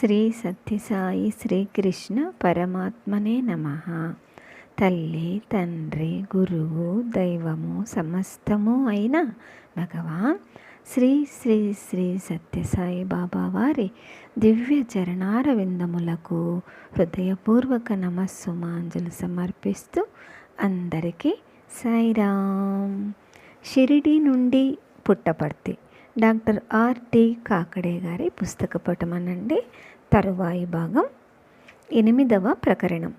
శ్రీ సత్యసాయి శ్రీకృష్ణ పరమాత్మనే నమ. తల్లి తండ్రి గురువు దైవము సమస్తము అయిన భగవాన్ శ్రీ శ్రీ శ్రీ సత్యసాయి బాబా వారి దివ్య చరణార విందములకు హృదయపూర్వక నమస్సుమాంజలు సమర్పిస్తూ అందరికీ సాయిరామ్. షిరిడి నుండి పుట్టపర్తి. డాక్టర్ ఆర్టి కాకడే గారి పుస్తక పటమనండి తరువాయి భాగం. ఎనిమిదవ ప్రకరణం.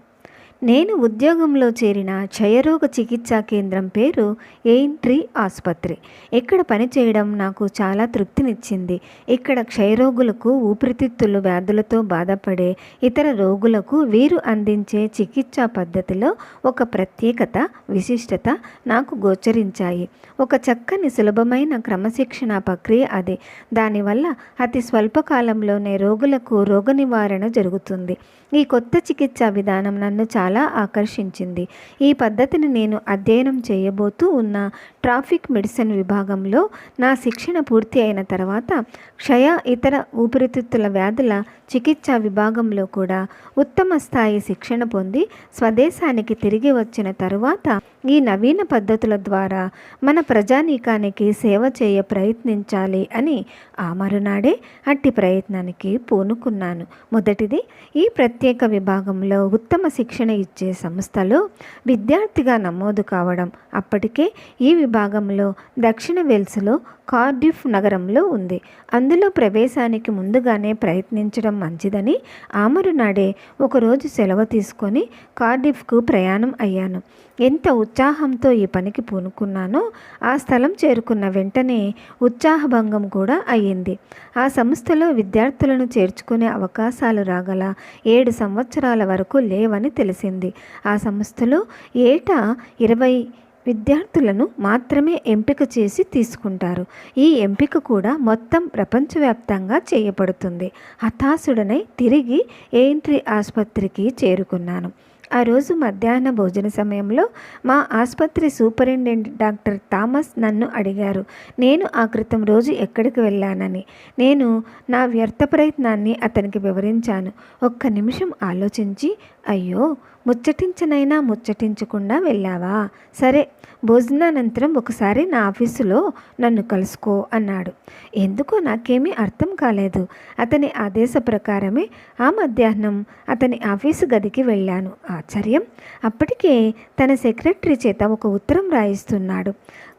నేను ఉద్యోగంలో చేరిన క్షయరోగ చికిత్సా కేంద్రం పేరు ఎయింట్రీ ఆసుపత్రి. ఇక్కడ పనిచేయడం నాకు చాలా తృప్తినిచ్చింది. ఇక్కడ క్షయరోగులకు ఊపిరితిత్తులు వ్యాధులతో బాధపడే ఇతర రోగులకు వీరు అందించే చికిత్సా పద్ధతిలో ఒక ప్రత్యేకత విశిష్టత నాకు గోచరించాయి. ఒక చక్కని సులభమైన క్రమశిక్షణ ప్రక్రియ అది. దానివల్ల అతి స్వల్పకాలంలోనే రోగులకు రోగ నివారణ జరుగుతుంది. ఈ కొత్త చికిత్సా విధానం నన్ను చాలా ఆకర్షించింది. ఈ పద్ధతిని నేను అధ్యయనం చేయబోతూ ఉన్న ట్రాఫిక్ మెడిసిన్ విభాగంలో నా శిక్షణ పూర్తి అయిన తర్వాత క్షయ ఇతర ఊపిరితిత్తుల వ్యాధుల చికిత్సా విభాగంలో కూడా ఉత్తమ స్థాయి శిక్షణ పొంది స్వదేశానికి తిరిగి వచ్చిన తరువాత ఈ నవీన పద్ధతుల ద్వారా మన ప్రజానీకానికి సేవ చేయ ప్రయత్నించాలి అని ఆ మరునాడే అట్టి ప్రయత్నానికి పూనుకున్నాను. మొదటిది ఈ ప్రత్యేక విభాగంలో ఉత్తమ శిక్షణ ఇచ్చే సంస్థలో విద్యార్థిగా నమోదు కావడం. అప్పటికే ఈ విభాగంలో దక్షిణ వెల్స్లో కార్డిఫ్ నగరంలో ఉంది. అందులో ప్రవేశానికి ముందుగానే ప్రయత్నించడం మంచిదని ఆమరునాడే ఒకరోజు సెలవు తీసుకొని కార్డిఫ్కు ప్రయాణం అయ్యాను. ఎంత ఉత్సాహంతో ఈ పనికి పూనుకున్నానో ఆ స్థలం చేరుకున్న వెంటనే ఉత్సాహభంగం కూడా అయ్యింది. ఆ సంస్థలో విద్యార్థులను చేర్చుకునే అవకాశాలు రాగల ఏడు సంవత్సరాల వరకు లేవని తెలిసింది. ఆ సంస్థలో ఏటా ఇరవై విద్యార్థులను మాత్రమే ఎంపిక చేసి తీసుకుంటారు. ఈ ఎంపిక కూడా మొత్తం ప్రపంచవ్యాప్తంగా చేయబడుతుంది. హతాశుడనై తిరిగి ఏంట్రీ ఆసుపత్రికి చేరుకున్నాను. ఆ రోజు మధ్యాహ్న భోజన సమయంలో మా ఆసుపత్రి సూపరింటెండెంట్ డాక్టర్ థామస్ నన్ను అడిగారు నేను ఆ క్రితం రోజు ఎక్కడికి వెళ్ళానని? నేను నా వ్యర్థ ప్రయత్నాన్ని అతనికి వివరించాను. ఒక్క నిమిషం ఆలోచించి అయ్యో ముచ్చటించనైనా ముచ్చటించకుండా వెళ్ళావా? సరే భోజనానంతరం ఒకసారి నా ఆఫీసులో నన్ను కలుసుకో అన్నాడు. ఎందుకో నాకేమీ అర్థం కాలేదు. అతని ఆదేశ ప్రకారమే ఆ మధ్యాహ్నం అతని ఆఫీసు గదికి వెళ్ళాను. ఆశ్చర్యం! అప్పటికే తన సెక్రటరీ చేత ఒక ఉత్తరం రాయిస్తున్నాడు.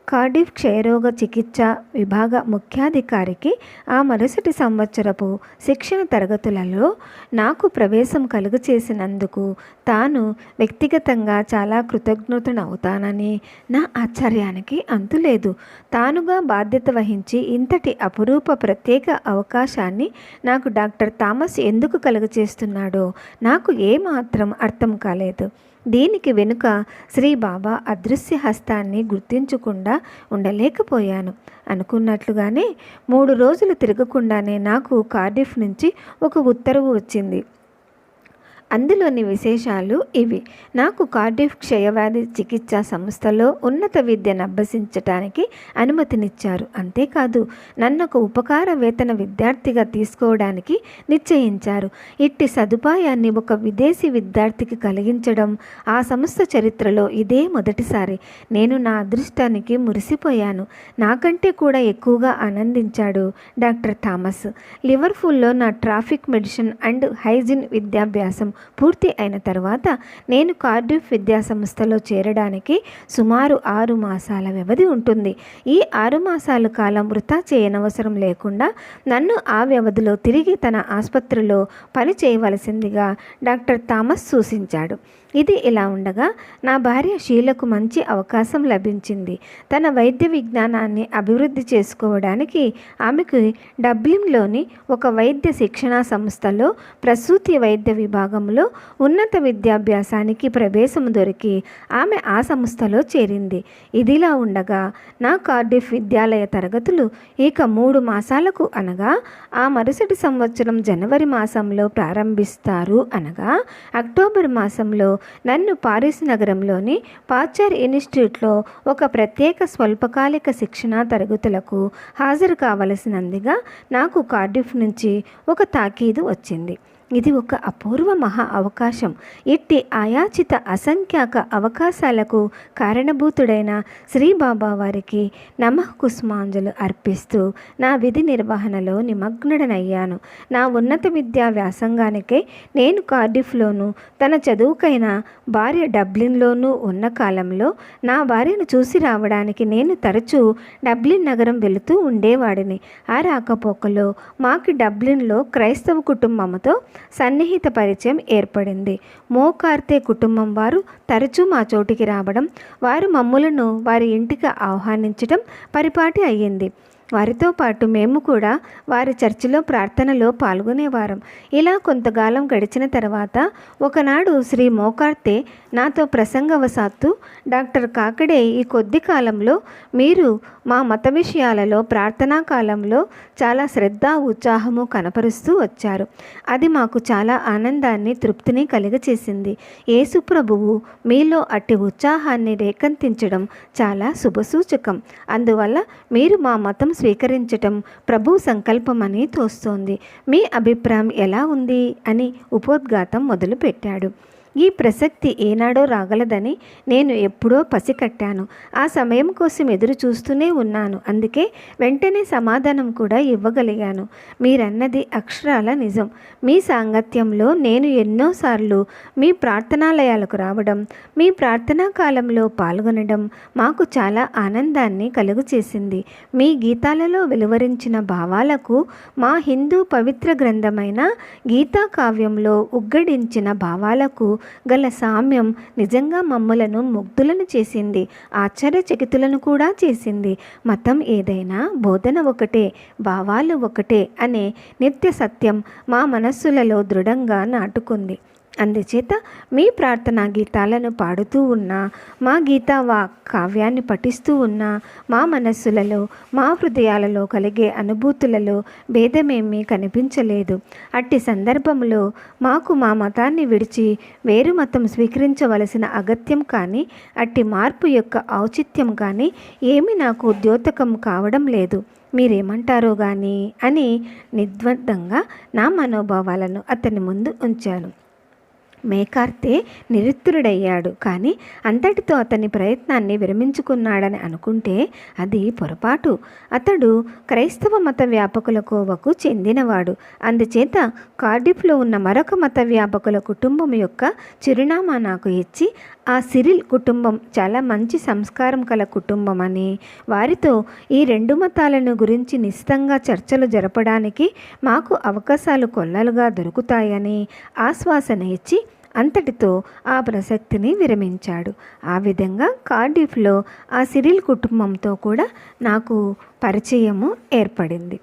కార్డిఫ్ క్షయరోగ చికిత్స విభాగ ముఖ్యాధికారికి ఆ మరుసటి సంవత్సరపు శిక్షణ తరగతులలో నాకు ప్రవేశం కలుగు చేసినందుకు తాను వ్యక్తిగతంగా చాలా కృతజ్ఞతనవుతానని నా ఆశ్చర్యానికి అంతులేదు తానుగా బాధ్యత వహించి ఇంతటి అపురూప ప్రత్యేక అవకాశాన్ని నాకు డాక్టర్ థామస్ ఎందుకు కలుగచేస్తున్నాడో నాకు ఏమాత్రం అర్థం కాలేదు. దీనికి వెనుక శ్రీ బాబా అదృశ్య హస్తాన్ని గుర్తించకుండా ఉండలేకపోయాను. అనుకున్నట్లుగానే మూడు రోజులు తిరగకుండానే నాకు కార్డిఫ్ నుంచి ఒక ఉత్తర్వు వచ్చింది. అందులోని విశేషాలు ఇవి. నాకు కార్డిఫ్ క్షయవ్యాధి చికిత్సా సంస్థలో ఉన్నత విద్యను అభ్యసించటానికి అనుమతినిచ్చారు. అంతేకాదు నన్ను ఒక ఉపకార వేతన విద్యార్థిగా తీసుకోవడానికి నిశ్చయించారు. ఇట్టి సదుపాయాన్ని ఒక విదేశీ విద్యార్థికి కలిగించడం ఆ సంస్థ చరిత్రలో ఇదే మొదటిసారి. నేను నా అదృష్టానికి మురిసిపోయాను. నాకంటే కూడా ఎక్కువగా ఆనందించాడు డాక్టర్ థామస్. లివర్ఫుల్లో నా ట్రాఫిక్ మెడిసిన్ అండ్ హైజిన్ విద్యాభ్యాసం పూర్తి అయిన తర్వాత నేను కార్డిఫ్ విద్యా సంస్థలో చేరడానికి సుమారు ఆరు మాసాల వ్యవధి ఉంటుంది. ఈ ఆరు మాసాల కాలం వృధా చేయనవసరం లేకుండా నన్ను ఆ వ్యవధిలో తిరిగి తన ఆసుపత్రిలో పని చేయవలసిందిగా డాక్టర్ థామస్ సూచించాడు. ఇది ఇలా ఉండగా నా భార్య షీలకు మంచి అవకాశం లభించింది. తన వైద్య విజ్ఞానాన్ని అభివృద్ధి చేసుకోవడానికి ఆమెకు డబ్లిన్లోని ఒక వైద్య శిక్షణా సంస్థలో ప్రసూతి వైద్య విభాగంలో ఉన్నత విద్యాభ్యాసానికి ప్రవేశం దొరికి ఆమె ఆ సంస్థలో చేరింది. ఇదిలా ఉండగా నా కార్డిఫ్ విద్యాలయ తరగతులు ఇక మూడు మాసాలకు అనగా ఆ మరుసటి సంవత్సరం జనవరి మాసంలో ప్రారంభిస్తారు అనగా అక్టోబర్ మాసంలో నన్ను పారిస్ నగరంలోని పాచర్ ఇన్స్టిట్యూట్లో ఒక ప్రత్యేక స్వల్పకాలిక శిక్షణా తరగతులకు హాజరు కావలసినందుగా నాకు కార్డిఫ్ నుంచి ఒక తాకీదు వచ్చింది. ఇది ఒక అపూర్వ మహా అవకాశం. ఇట్టి ఆయాచిత అసంఖ్యాక అవకాశాలకు కారణభూతుడైన శ్రీబాబా వారికి నమః కుస్మాంజలు అర్పిస్తూ నా విధి నిర్వహణలో నిమగ్నుడనయ్యాను. నా ఉన్నత విద్యా వ్యాసంగానికే నేను కార్డిఫ్లోను తన చదువుకైన భార్య డబ్లిన్లోనూ ఉన్న కాలంలో నా భార్యను చూసి రావడానికి నేను తరచూ డబ్లిన్ నగరం వెళుతూ ఉండేవాడిని. ఆ రాకపోకలో మాకు డబ్లిన్లో క్రైస్తవ కుటుంబంతో సన్నిహిత పరిచయం ఏర్పడింది. మోకార్తే కుటుంబం వారు తరచూ మా చోటికి రావడం వారు మమ్ములను వారి ఇంటికి ఆహ్వానించడం పరిపాటి అయ్యింది. వారితో పాటు మేము కూడా వారి చర్చిలో ప్రార్థనలో పాల్గొనేవారం. ఇలా కొంతకాలం గడిచిన తర్వాత ఒకనాడు శ్రీ మోకార్తే నాతో ప్రసంగవశాత్తు డాక్టర్ కాకడే ఈ కొద్ది కాలంలో మీరు మా మత విషయాలలో ప్రార్థనా కాలంలో చాలా శ్రద్ధ ఉత్సాహము కనపరుస్తూ వచ్చారు. అది మాకు చాలా ఆనందాన్ని తృప్తిని కలిగచేసింది. యేసు ప్రభువు మీలో అట్టి ఉత్సాహాన్ని రేకంతించడం చాలా శుభసూచకం. అందువల్ల మీరు మా మతం స్వీకరించటం ప్రభు సంకల్పమని తోస్తోంది. మీ అభిప్రాయం ఎలా ఉంది? అని ఉపోద్ఘాతం మొదలుపెట్టాడు. ఈ ప్రసక్తి ఏనాడో రాగలదని నేను ఎప్పుడో పసికట్టాను. ఆ సమయం కోసం ఎదురు చూస్తూనే ఉన్నాను. అందుకే వెంటనే సమాధానం కూడా ఇవ్వగలిగాను. మీరన్నది అక్షరాల నిజం. మీ సాంగత్యంలో నేను ఎన్నోసార్లు మీ ప్రార్థనాలయాలకు రావడం మీ ప్రార్థనా కాలంలో పాల్గొనడం మాకు చాలా ఆనందాన్ని కలుగు చేసింది మీ గీతాలలో వెలువరించిన భావాలకు మా హిందూ పవిత్ర గ్రంథమైన గీతా కావ్యంలో ఉగ్గడించిన భావాలకు గల సామ్యం నిజంగా మమ్మలను ముగ్ధులను చేసింది ఆశ్చర్యచకితులను కూడా చేసింది. మతం ఏదైనా బోధన ఒకటే భావాలు ఒకటే అనే నిత్య సత్యం మా మనస్సులలో దృఢంగా నాటుకుంది. అందుచేత మీ ప్రార్థనా గీతాలను పాడుతూ ఉన్నా మా గీతా వా కావ్యాన్ని పఠిస్తూ ఉన్నా మా మనస్సులలో మా హృదయాలలో కలిగే అనుభూతులలో భేదమేమీ కనిపించలేదు. అట్టి సందర్భంలో మాకు మా మతాన్ని విడిచి వేరు మతం స్వీకరించవలసిన అగత్యం కానీ అట్టి మార్పు యొక్క ఔచిత్యం కానీ ఏమి నాకు ఉద్యోతకం కావడం లేదు. మీరేమంటారో కానీ అని నిర్ద్వందంగా నా మనోభావాలను అతని ముందు ఉంచాను. మేకార్తే నిరుత్తరుడయ్యాడు. కానీ అంతటితో అతని ప్రయత్నాన్ని విరమించుకున్నాడని అనుకుంటే అది పొరపాటు. అతడు క్రైస్తవ మత వ్యాపకుల కోవకు చెందినవాడు. అందుచేత కార్డిఫ్లో ఉన్న మరొక మత వ్యాపకుల కుటుంబం యొక్క చిరునామా నాకు ఇచ్చి ఆ సిరిల్ కుటుంబం చాలా మంచి సంస్కారం కల కుటుంబం అని వారితో ఈ రెండు మతాలను గురించి నిశితంగా చర్చలు జరపడానికి మాకు అవకాశాలు కొల్లలుగా దొరుకుతాయని ఆశ్వాసన ఇచ్చి అంతటితో ఆ ప్రసక్తిని విరమించాడు. ఆ విధంగా కార్డిఫ్లో ఆ సిరిల్ కుటుంబంతో కూడా నాకు పరిచయము ఏర్పడింది.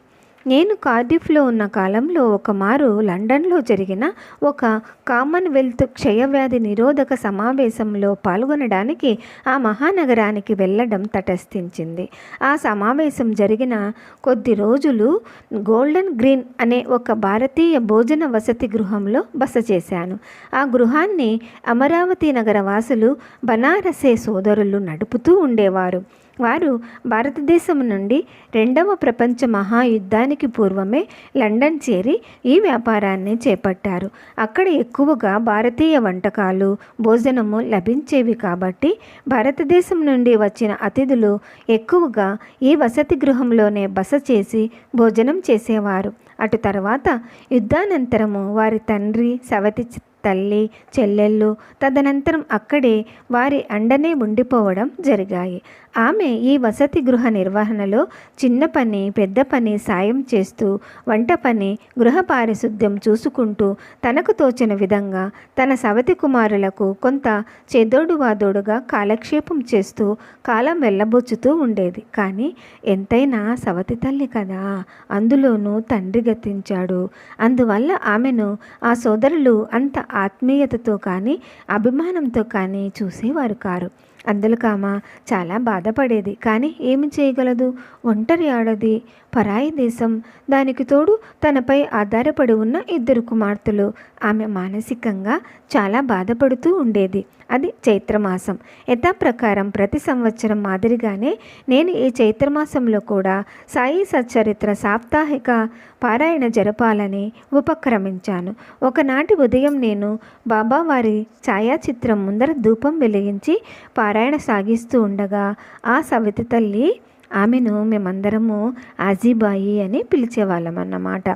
నేను కార్డిఫ్లో ఉన్న కాలంలో ఒకమారు లండన్లో జరిగిన ఒక కామన్వెల్త్ క్షయవ్యాధి నిరోధక సమావేశంలో పాల్గొనడానికి ఆ మహానగరానికి వెళ్ళడం తటస్థించింది. ఆ సమావేశం జరిగిన కొద్ది రోజులు గోల్డెన్ గ్రీన్ అనే ఒక భారతీయ భోజన వసతి గృహంలో బస చేశాను. ఆ గృహాన్ని అమరావతి నగర వాసులు బనారసే సోదరులు నడుపుతూ ఉండేవారు. వారు భారతదేశం నుండి రెండవ ప్రపంచ మహాయుద్ధానికి పూర్వమే లండన్ చేరి ఈ వ్యాపారాన్ని చేపట్టారు. అక్కడ ఎక్కువగా భారతీయ వంటకాలు భోజనము లభించేవి కాబట్టి భారతదేశం నుండి వచ్చిన అతిథులు ఎక్కువగా ఈ వసతి గృహంలోనే బస చేసి భోజనం చేసేవారు. అటు తర్వాత యుద్ధానంతరము వారి తండ్రి సవతి తల్లి చెల్లెళ్ళు తదనంతరం అక్కడే వారి అండనే ఉండిపోవడం జరిగాయి. ఆమె ఈ వసతి గృహ నిర్వహణలో చిన్న పని పెద్ద పని సాయం చేస్తూ వంట పని గృహ పారిశుద్ధ్యం చూసుకుంటూ తనకు తోచిన విధంగా తన సవతి కుమారులకు కొంత చెదోడు వాదోడుగా కాలక్షేపం చేస్తూ కాలం వెళ్ళబుచ్చుతూ ఉండేది. కానీ ఎంతైనా సవతి తల్లి కదా అందులోనూ తండ్రి గతించాడు. అందువల్ల ఆమెను ఆ సోదరులు అంత ఆత్మీయతతో కానీ అభిమానంతో కానీ చూసేవారు కారు. అందులకు చాలా బాధపడేది. కానీ ఏమి చేయగలదు? ఒంటరి ఆడది పరాయి దేశం. దానికి తోడు తనపై ఆధారపడి ఉన్న ఇద్దరు కుమార్తెలు. ఆమె మానసికంగా చాలా బాధపడుతూ ఉండేది. అది చైత్రమాసం. యథాప్రకారం ప్రతి సంవత్సరం మాదిరిగానే నేను ఈ చైత్రమాసంలో కూడా సాయి సచ్చరిత్ర సాప్తాహిక పారాయణ జరపాలని ఉపక్రమించాను. ఒకనాటి ఉదయం నేను బాబావారి ఛాయాచిత్రం ముందర ధూపం వెలిగించి పారాయణ పారాయణ సాగిస్తూ ఉండగా ఆ సవిత తల్లి ఆమెను మేమందరము ఆజీబాయి అని పిలిచేవాళ్ళం అన్నమాట.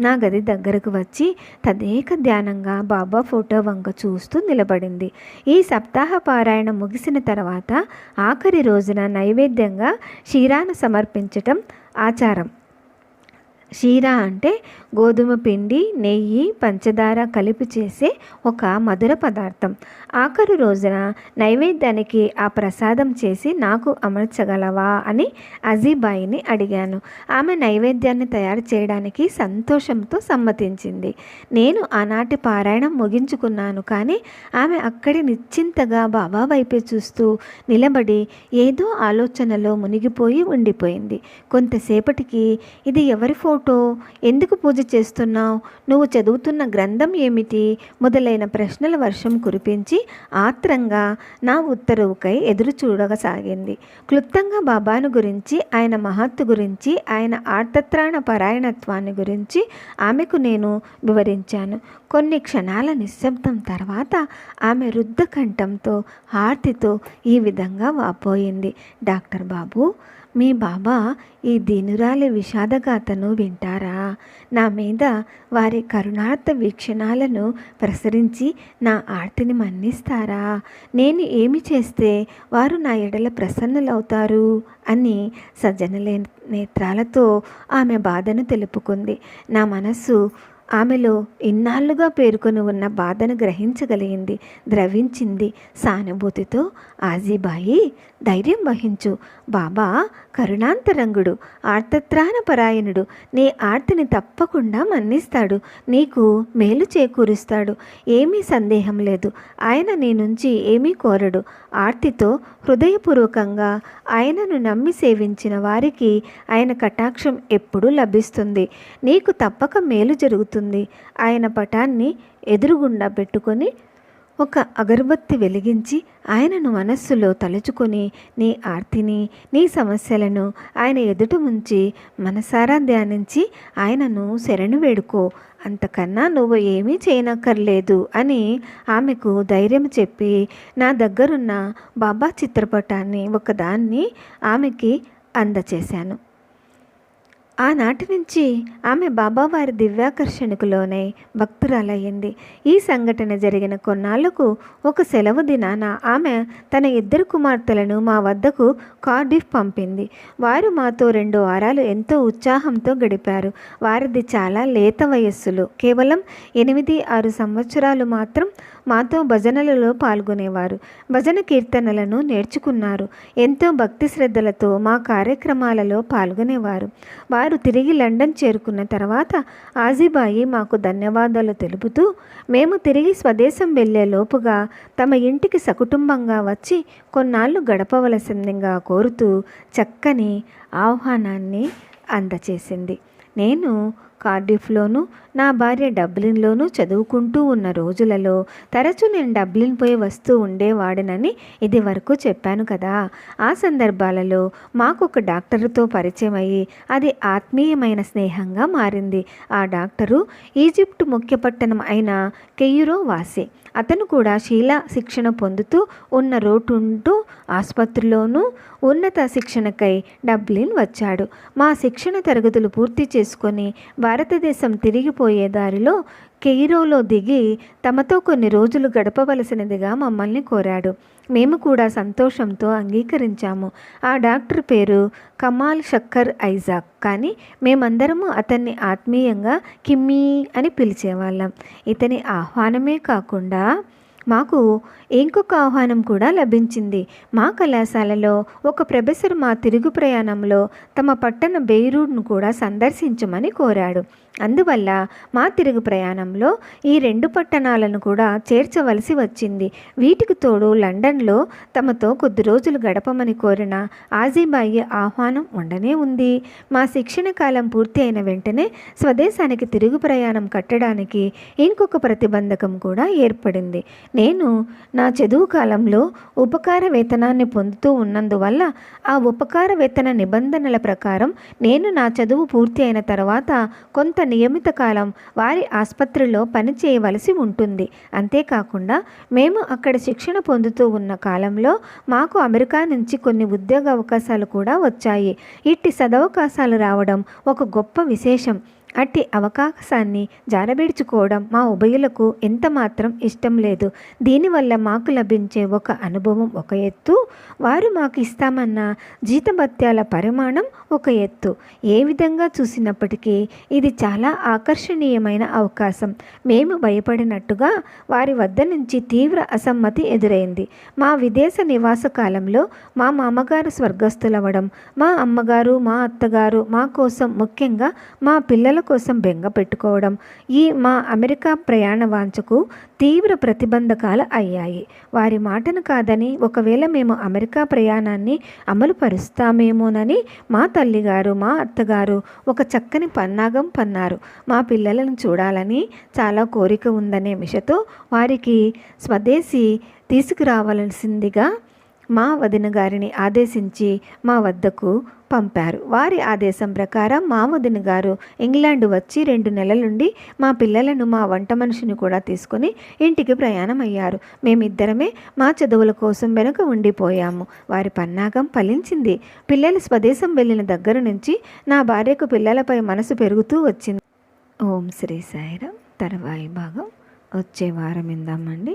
నా గది దగ్గరకు వచ్చి తదేక ధ్యానంగా బాబా ఫోటో వంక చూస్తూ నిలబడింది. ఈ సప్తాహ పారాయణ ముగిసిన తర్వాత ఆఖరి రోజున నైవేద్యంగా క్షీరాను సమర్పించటం ఆచారం. షీరా అంటే గోధుమ పిండి నెయ్యి పంచదార కలిపి చేసే ఒక మధుర పదార్థం. ఆఖరు రోజున నైవేద్యానికి ఆ ప్రసాదం చేసి నాకు అమర్చగలవా అని అజీబాయిని అడిగాను. ఆమె నైవేద్యాన్ని తయారు చేయడానికి సంతోషంతో సమ్మతించింది. నేను ఆనాటి పారాయణం ముగించుకున్నాను కానీ ఆమె అక్కడి నిశ్చింతగా బాబా వైపే చూస్తూ నిలబడి ఏదో ఆలోచనలో మునిగిపోయి ఉండిపోయింది. కొంతసేపటికి ఇది ఎవరి ఫోటో? ఎందుకు పూజ చేస్తున్నావు? నువ్వు చదువుతున్న గ్రంథం ఏమిటి? మొదలైన ప్రశ్నల వర్షం కురిపించి ఆత్రంగా నా ఉత్తరువుకై ఎదురు చూడగసాగింది క్లుప్తంగా బాబాను గురించి ఆయన మహత్తు గురించి ఆయన ఆర్తత్రాణ పరాయణత్వాన్ని గురించి ఆమెకు నేను వివరించాను. కొన్ని క్షణాల నిశ్శబ్దం తర్వాత ఆమె రుద్ధ కంఠంతో హార్తితో ఈ విధంగా వాపోయింది. డాక్టర్ బాబు మీ బాబా ఈ దీనురాలి విషాదగాథను వింటారా? నా మీద వారి కరుణార్థ వీక్షణాలను ప్రసరించి నా ఆర్తిని మన్నిస్తారా? నేను ఏమి చేస్తే వారు నా ఎడల ప్రసన్నులవుతారు? అని సజ్జనలే నేత్రాలతో ఆమె బాధను తెలుపుకుంది. నా మనస్సు ఆమెలో ఇన్నాళ్ళుగా పేర్కొని ఉన్న బాధను గ్రహించగలిగింది ద్రవించింది సానుభూతితో ఆజీబాయి ధైర్యం వహించు. బాబా కరుణాంతరంగుడు ఆర్తత్రాణ పరాయణుడు నీ ఆర్తిని తప్పకుండా మన్నిస్తాడు. నీకు మేలు చేకూరుస్తాడు. ఏమీ సందేహం లేదు. ఆయన నీ నుంచి ఏమీ కోరడు. ఆర్తితో హృదయపూర్వకంగా ఆయనను నమ్మి సేవించిన వారికి ఆయన కటాక్షం ఎప్పుడూ లభిస్తుంది. నీకు తప్పక మేలు జరుగుతుంది. ఆయన పటాన్ని ఎదురుగుండా పెట్టుకొని ఒక అగరబత్తి వెలిగించి ఆయనను మనస్సులో తలుచుకొని నీ ఆర్తిని నీ సమస్యలను ఆయన ఎదుట ఉంచి మనసారా ధ్యానించి ఆయనను శరణు వేడుకో. అంతకన్నా నువ్వు ఏమీ చేయనక్కర్లేదు అని ఆమెకు ధైర్యం చెప్పి నా దగ్గరున్న బాబా చిత్రపటాన్ని ఒకదాన్ని ఆమెకి అందచేశాను. ఆనాటి నుంచి ఆమె బాబావారి దివ్యాకర్షణకు లోనై భక్తురాలయ్యింది. ఈ సంఘటన జరిగిన కొన్నాళ్ళకు ఒక సెలవు దినాన ఆమె తన ఇద్దరు కుమార్తెలను మా వద్దకు కార్డిఫ్ పంపింది. వారు మాతో రెండు వారాలు ఎంతో ఉత్సాహంతో గడిపారు. వారిది చాలా లేత వయస్సులు. కేవలం ఎనిమిది ఆరు సంవత్సరాలు మాత్రం మాతో భజనలలో పాల్గొనేవారు. భజన కీర్తనలను నేర్చుకున్నారు. ఎంతో భక్తి శ్రద్ధలతో మా కార్యక్రమాలలో పాల్గొనేవారు. వారు తిరిగి లండన్ చేరుకున్న తర్వాత ఆజీబాయి మాకు ధన్యవాదాలు తెలుపుతూ మేము తిరిగి స్వదేశం వెళ్ళే లోపుగా తమ ఇంటికి సకుటుంబంగా వచ్చి కొన్నాళ్ళు గడపవలసిందిగా కోరుతూ చక్కని ఆహ్వానాన్ని అందచేసింది. నేను కార్డిఫ్లోను నా భార్య డబ్లిన్లోనూ చదువుకుంటూ ఉన్న రోజులలో తరచూ నేను డబ్లిన్ పోయి వస్తూ ఉండేవాడనని ఇది వరకు చెప్పాను కదా. ఆ సందర్భాలలో మాకు ఒక డాక్టరుతో పరిచయం అయ్యి అది ఆత్మీయమైన స్నేహంగా మారింది. ఆ డాక్టరు ఈజిప్ట్ ముఖ్య పట్టణం అయిన కెయ్యురో వాసే. అతను కూడా శీల శిక్షణ పొందుతూ ఉన్న రోటుంటూ ఆసుపత్రిలోనూ ఉన్నత శిక్షణకై డబ్లిన్ వచ్చాడు. మా శిక్షణ తరగతులు పూర్తి చేసుకొని భారతదేశం తిరిగిపోయే దారిలో కెయిరోలో దిగి తమతో కొన్ని రోజులు గడపవలసినదిగా మమ్మల్ని కోరాడు. మేము కూడా సంతోషంతో అంగీకరించాము. ఆ డాక్టర్ పేరు కమాల్ షక్కర్ ఐజాక్. కానీ మేమందరము అతన్ని ఆత్మీయంగా కిమ్మీ అని పిలిచేవాళ్ళం. ఇతని ఆహ్వానమే కాకుండా మాకు ఇంకొక ఆహ్వానం కూడా లభించింది. మా కళాశాలలో ఒక ప్రొఫెసర్ మా తిరుగు ప్రయాణంలో తమ పట్టణ బెయిరూడ్ను కూడా సందర్శించమని కోరాడు. అందువల్ల మా తిరుగు ప్రయాణంలో ఈ రెండు పట్టణాలను కూడా చేర్చవలసి వచ్చింది. వీటికి తోడు లండన్లో తమతో కొద్ది రోజులు గడపమని కోరిన ఆజీబాయి ఆహ్వానం ఉండనే ఉంది. మా శిక్షణ కాలం పూర్తి అయిన వెంటనే స్వదేశానికి తిరుగు ప్రయాణం కట్టడానికి ఇంకొక ప్రతిబంధకం కూడా ఏర్పడింది. నేను నా చదువు కాలంలో ఉపకార వేతనాన్ని పొందుతూ ఉన్నందువల్ల ఆ ఉపకార వేతన నిబంధనల ప్రకారం నేను నా చదువు పూర్తి అయిన తర్వాత కొంత నియమిత కాలం వారి ఆసుపత్రిలో పని చేయవలసి ఉంటుంది. అంతేకాకుండా మేము అక్కడ శిక్షణ పొందుతూ ఉన్న కాలంలో మాకు అమెరికా నుంచి కొన్ని ఉద్యోగ అవకాశాలు కూడా వచ్చాయి. ఇట్టి సదవకాశాలు రావడం ఒక గొప్ప విశేషం. అట్టి అవకాశాన్ని జారబెడుచుకోవడం మా ఉభయులకు ఎంత మాత్రం ఇష్టం లేదు. దీనివల్ల మాకు లభించే ఒక అనుభవం ఒక ఎత్తు వారు మాకు ఇస్తామన్న జీతభత్యాల పరిమాణం ఒక ఎత్తు. ఏ విధంగా చూసినప్పటికీ ఇది చాలా ఆకర్షణీయమైన అవకాశం. మేము భయపడినట్టుగా వారి వద్ద నుంచి తీవ్ర అసమ్మతి ఎదురైంది. మా విదేశ నివాస కాలంలో మా మామగారు స్వర్గస్థులవ్వడం మా అమ్మగారు మా అత్తగారు మా కోసం ముఖ్యంగా మా పిల్లల కోసం బెంగ పెట్టుకోవడం ఈ మా అమెరికా ప్రయాణ వాంఛకు తీవ్ర ప్రతిబంధకాలు అయ్యాయి. వారి మాటను కాదని ఒకవేళ మేము అమెరికా ప్రయాణాన్ని అమలు పరుస్తామేమోనని మా తల్లిగారు మా అత్తగారు ఒక చక్కని పన్నాగం పన్నారు. మా పిల్లలను చూడాలని చాలా కోరిక ఉందనే మిషతో వారికి స్వదేశీ తీసుకురావాల్సిందిగా మా వదిన గారిని ఆదేశించి మా వద్దకు పంపారు. వారి ఆదేశం ప్రకారం మా వదిన గారు ఇంగ్లాండ్ వచ్చి రెండు నెలలుండి మా పిల్లలను మా వంట మనిషిని కూడా తీసుకొని ఇంటికి ప్రయాణం అయ్యారు. మేమిద్దరమే మా చదువుల కోసం వెనుక ఉండిపోయాము. వారి పన్నాగం ఫలించింది. పిల్లలు స్వదేశం వెళ్ళిన దగ్గర నుంచి నా భార్యకు పిల్లలపై మనసు పెరుగుతూ వచ్చింది. ఓం శ్రీ సాయిరామ్. తర్వాయి భాగం. వచ్చే వారం ఇందామండి